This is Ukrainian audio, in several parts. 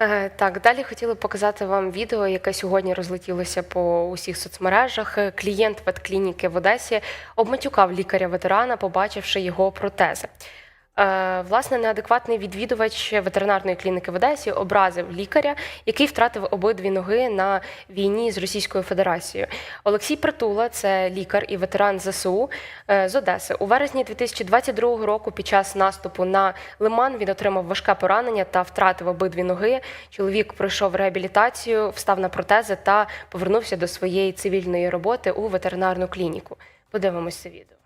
Е, Так, далі хотіли показати вам відео, яке сьогодні розлетілося по усіх соцмережах. Е, Клієнт ветклініки в Одесі обматюкав лікаря-ветерана, побачивши його протези. Е, Власне, неадекватний відвідувач ветеринарної клініки в Одесі образив лікаря, який втратив обидві ноги на війні з Російською Федерацією. Олексій Притула, це лікар і ветеран ЗСУ е, з Одеси. У вересні 2022 року, під час наступу на Лиман, він отримав важке поранення та втратив обидві ноги. Чоловік пройшов реабілітацію, встав на протези та повернувся до своєї цивільної роботи у ветеринарну клініку. Подивимось це відео.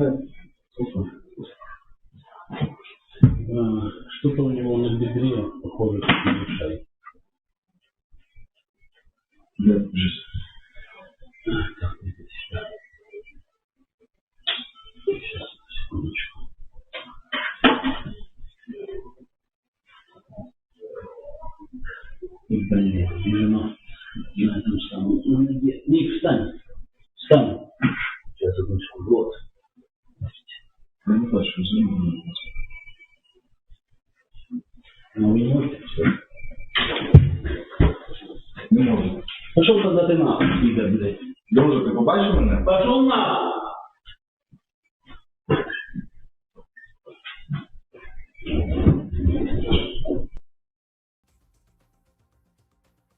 А, Что-то у него на бедре, похоже, как мешает. Да, ужас. Так, идите сюда. Сейчас, секундочку. Блин, жена. На этом самом. Ну, Ник, встань. Встань. Сейчас, секундочку. Вот. Я не бачу, знімаю. Ну, не можете все. Не можете. Пошел тогда ты нахуй, Игорь, блядь. Друже, ти побачив мене? Пошел на!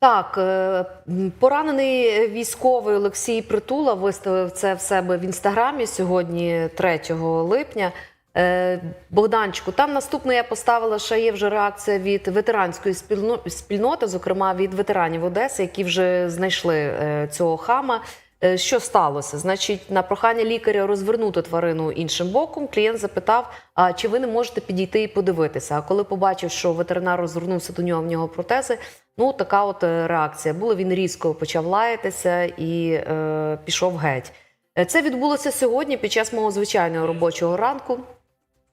Так, е, поранений військовий Олексій Притула виставив це в себе в інстаграмі сьогодні, 3 липня. Е, Богданчику, там наступне я поставила ще є вже реакція від ветеранської спільно- спільноти, зокрема від ветеранів Одеси, які вже знайшли е, цього хама. Е, Що сталося? Значить, на прохання лікаря розвернути тварину іншим боком, клієнт запитав: а чи ви не можете підійти і подивитися? А коли побачив, що ветеринар розвернувся до нього, в нього протези. Ну, така от е, реакція була. Він різко почав лаятися і е, пішов геть. Е, Це відбулося сьогодні під час мого звичайного робочого ранку.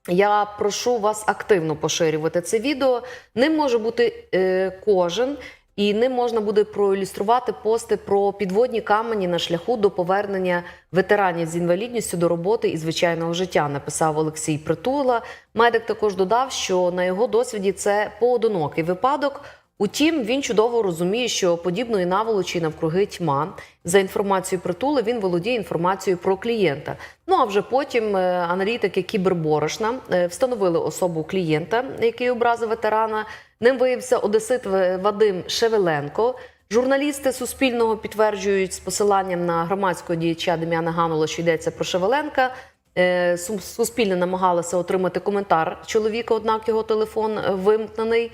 Я прошу вас активно поширювати це відео. Ним може бути е, кожен, і ним можна буде проілюструвати пости про підводні камені на шляху до повернення ветеранів з інвалідністю до роботи і звичайного життя. Написав Олексій Притула. Медик також додав, що на його досвіді це поодинокий випадок. Утім, він чудово розуміє, що подібної наволочі навкруги тьма. За інформацією притули, він володіє інформацією про клієнта. Ну а вже потім е, аналітики кіберборошна е, встановили особу клієнта, який образив ветерана. Ним виявився одесит Вадим Шевеленко. Журналісти Суспільного підтверджують з посиланням на громадського діяча Дем'яна Ганула, що йдеться про Шевеленка. Е, Суспільне намагалося отримати коментар чоловіка, однак його телефон вимкнений.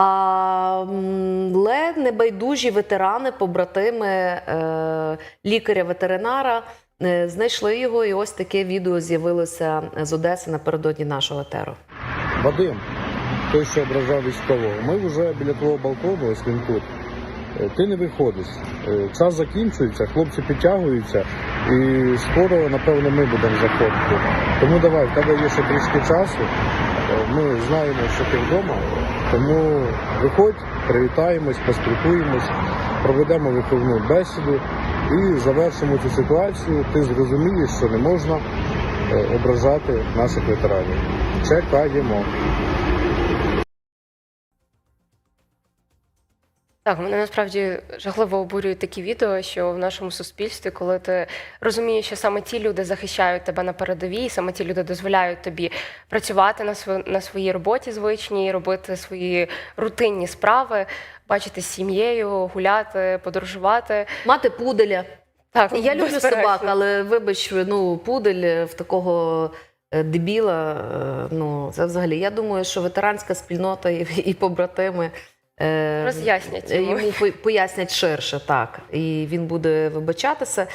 Але небайдужі ветерани, побратими е, лікаря-ветеринара е, знайшли його, і ось таке відео з'явилося з Одеси напередодні нашого етеру. Вадим, той, що ображав військового, ми вже біля твого балкону, ось він тут. Е, Ти не виходиш. Час закінчується, хлопці підтягуються, і скоро, напевно, ми будемо заходити. Тому давай, в тебе є ще трішки часу. Е, Ми знаємо, що ти вдома, тому виходь, привітаємось, поспілкуємось, проведемо виховну бесіду і завершимо цю ситуацію. Ти зрозумієш, що не можна е, ображати наших ветеранів. Чекаємо. Так, мене насправді жахливо обурюють такі відео, що в нашому суспільстві, коли ти розумієш, що саме ті люди захищають тебе на передовій, саме ті люди дозволяють тобі працювати на сво- на своїй роботі звичній, робити свої рутинні справи, бачити з сім'єю, гуляти, подорожувати. Мати пуделя. Так, Я люблю безперечно. собак, але вибач, ну пудель в такого е, дебіла. е, Ну це взагалі. Я думаю, що ветеранська спільнота і, і побратими. Е, Роз'яснять е, йому. йому по- пояснять ширше, так. І він буде вибачатися.